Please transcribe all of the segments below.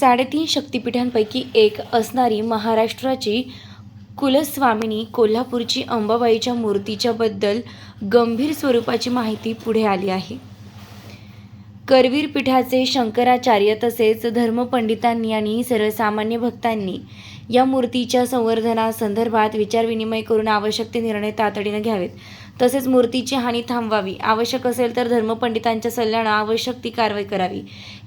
साडेतीन शक्तिपीठांपैकी एक असणारी महाराष्ट्राची कुलस्वामिनी कोल्हापूरची अंबाबाईच्या मूर्तीच्याबद्दल गंभीर स्वरूपाची माहिती पुढे आली आहे. करवीर पीठाचे शंकराचार्य तसेच धर्मपंडितांनी आणि सर्वसामान्य भक्तांनी या मूर्तीच्या संवर्धनासंदर्भात विचारविनिमय करून आवश्यक ते निर्णय तातडीनं घ्यावेत. तसेच मूर्तीची हानी थांबवावी. आवश्यक असेल तर धर्मपंडितांच्या सल्ल्यानं आवश्यक ती कारवाई करावी.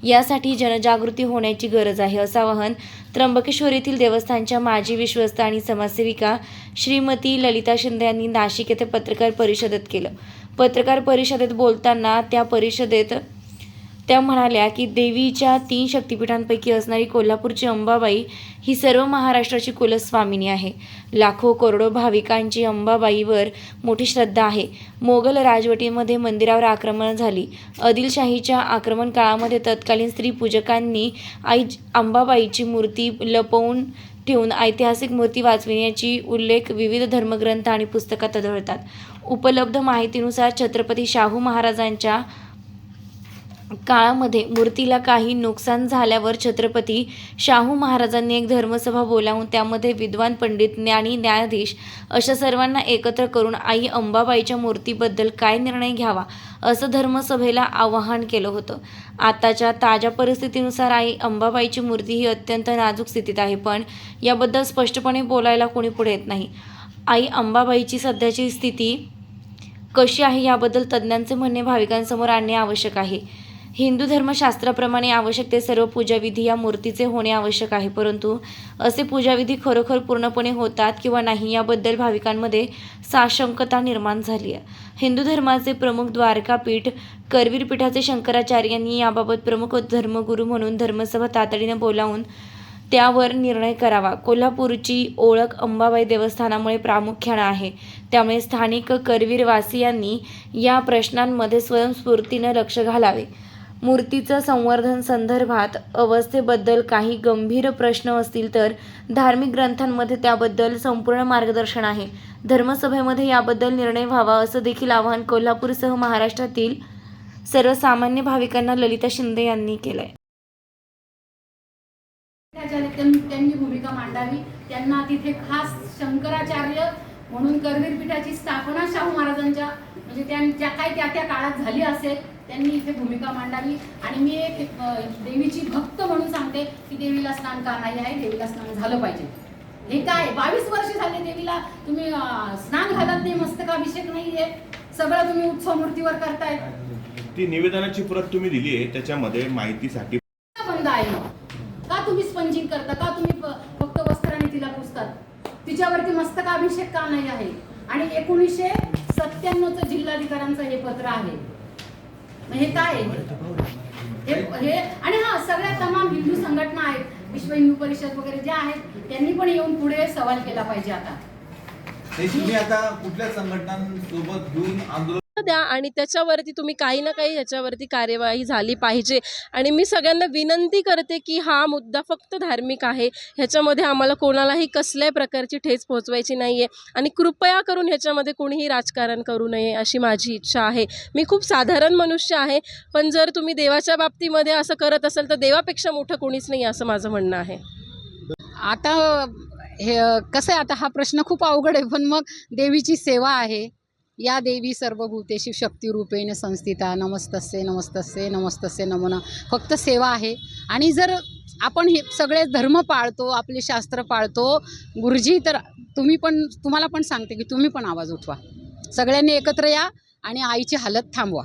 यासाठी जनजागृती होण्याची गरज आहे असं आवाहन त्र्यंबकेश्वर येथील देवस्थानच्या माजी विश्वस्त आणि समाजसेविका श्रीमती ललिता शिंदे यांनी नाशिक येथे पत्रकार परिषदेत केलं. पत्रकार परिषदेत बोलताना त्या परिषदेत त्या म्हणाल्या की देवीच्या तीन शक्तिपीठांपैकी असणारी कोल्हापूरची अंबाबाई ही सर्व महाराष्ट्राची कुलस्वामिनी आहे. लाखो करोडो भाविकांची अंबाबाईवर मोठी श्रद्धा आहे. मोगल राजवटीमध्ये मंदिरावर आक्रमण झाली. आदिलशाहीच्या आक्रमण काळामध्ये तत्कालीन स्त्री पूजकांनी आई अंबाबाईची मूर्ती लपवून ठेवून ऐतिहासिक मूर्ती वाचविण्याची उल्लेख विविध धर्मग्रंथ आणि पुस्तकात आढळतात. उपलब्ध माहितीनुसार छत्रपती शाहू महाराजांच्या काळामध्ये मूर्तीला काही नुकसान झाल्यावर छत्रपती शाहू महाराजांनी एक धर्मसभा बोलावून त्यामध्ये विद्वान पंडित ज्ञानी न्यायाधीश अशा सर्वांना एकत्र करून आई अंबाबाईच्या मूर्तीबद्दल काय निर्णय घ्यावा असं धर्मसभेला आवाहन केलं होतं. आताच्या ताज्या परिस्थितीनुसार आई अंबाबाईची मूर्ती ही अत्यंत नाजूक स्थितीत आहे पण याबद्दल स्पष्टपणे बोलायला कोणी पुढे येत नाही. आई अंबाबाईची सध्याची स्थिती कशी आहे याबद्दल तज्ज्ञांचे म्हणणे भाविकांसमोर आणणे आवश्यक आहे. हिंदू धर्मशास्त्राप्रमाणे आवश्यक ते सर्व पूजाविधी या मूर्तीचे होणे आवश्यक आहे. परंतु असे पूजाविधी खरोखर पूर्णपणे होतात किंवा नाही याबद्दल भाविकांमध्ये साशंकता निर्माण झाली आहे. हिंदू धर्माचे प्रमुख द्वारकापीठ करवीर पीठाचे शंकराचार्य यांनी याबाबत प्रमुख धर्मगुरू म्हणून धर्मसभा तातडीने बोलावून त्यावर निर्णय करावा. कोल्हापूरची ओळख अंबाबाई देवस्थानामुळे प्रामुख्यानं आहे. त्यामुळे स्थानिक करवीरवासियांनी या प्रश्नांमध्ये स्वयंस्फूर्तीनं लक्ष घालावे. मूर्तीचं संवर्धन संदर्भात अवस्थेबद्दल काही गंभीर प्रश्न असतील तर धार्मिक ग्रंथांमध्ये त्याबद्दल संपूर्ण मार्गदर्शन आहे. धर्मसभेमध्ये याबद्दल निर्णय व्हावा असं देखील आवाहन कोल्हापूरसह महाराष्ट्रातील सर्वसामान्य भाविकांना ललिता शिंदे यांनी केलंय. त्यांनी भूमिका मांडावी. त्यांना तिथे खास शंकराचार्य म्हणून करवीर पीठाची स्थापना शाहू महाराजांच्या म्हणजे त्यांच्या काय त्या त्या काळात झाली असेल त्यांनी इथे भूमिका मांडावी. आणि मी एक देवीची भक्त म्हणून सांगते की देवीला स्नान का नाही आहे देवीला स्नान झालं पाहिजे. हे काय? बावीस वर्ष झाले देवीला तुम्ही स्नान घालत नाही मस्तकाभिषेक नाहीये. सगळं तुम्ही उत्सव मूर्तीवर करताय. ती निवेदनाची प्रत तुम्ही दिली आहे त्याच्यामध्ये माहितीसाठी का बंद आहे? का तुम्ही स्पंजिंग करता? का तुम्ही फक्त वस्त्राने तिला पुसतात? तिच्यावरती मस्तकाभिषेक का नाही आहे. आणि एकोणीसशे सत्त्याण्णवचं जिल्हाधिकाऱ्यांचं हे पत्र आहे. हे काय? आहे? हे आणि हा सगळ्या तमाम हिंदू संघटना आहेत. विश्व हिंदू परिषद वगैरे ज्या आहेत त्यांनी पण येऊन पुढे सवाल केला पाहिजे आता. तुम्ही आता कुठल्या संघटनांसोबत घेऊन आंदोलन द्या आणि त्याच्यावरती तुम्ही काही ना काही ह्याच्यावरती कार्यवाही झाली पाहिजे. आणि मी सगळ्यांना विनंती करते की हा मुद्दा फक्त धार्मिक आहे. ह्याच्यामध्ये आम्हाला कोणालाही कसल्याही प्रकारची ठेच पोहोचवायची नाही आहे आणि कृपया करून ह्याच्यामध्ये कोणीही राजकारण करू नये अशी माझी इच्छा आहे. मी खूप साधारण मनुष्य आहे पण जर तुम्ही देवाच्या बाबतीमध्ये असं करत असाल तर देवापेक्षा मोठं कोणीच नाही असं माझं म्हणणं आहे. आता हे कसं आहे आता हा प्रश्न खूप अवघड आहे पण मग देवीची सेवा आहे. या देवी सर्वभूतेशी शक्तिरूपेण संस्थिता. नमस्तस्य नमस्तस्य नमस्तस्य नमन. फक्त सेवा आहे. आणि जर आपण हे सगळे धर्म पाळतो आपले शास्त्र पाळतो गुरुजी तर तुम्ही पण तुम्हाला पण सांगते की तुम्ही पण आवाज उठवा. सगळ्यांनी एकत्र या आणि आईची हालत थांबवा.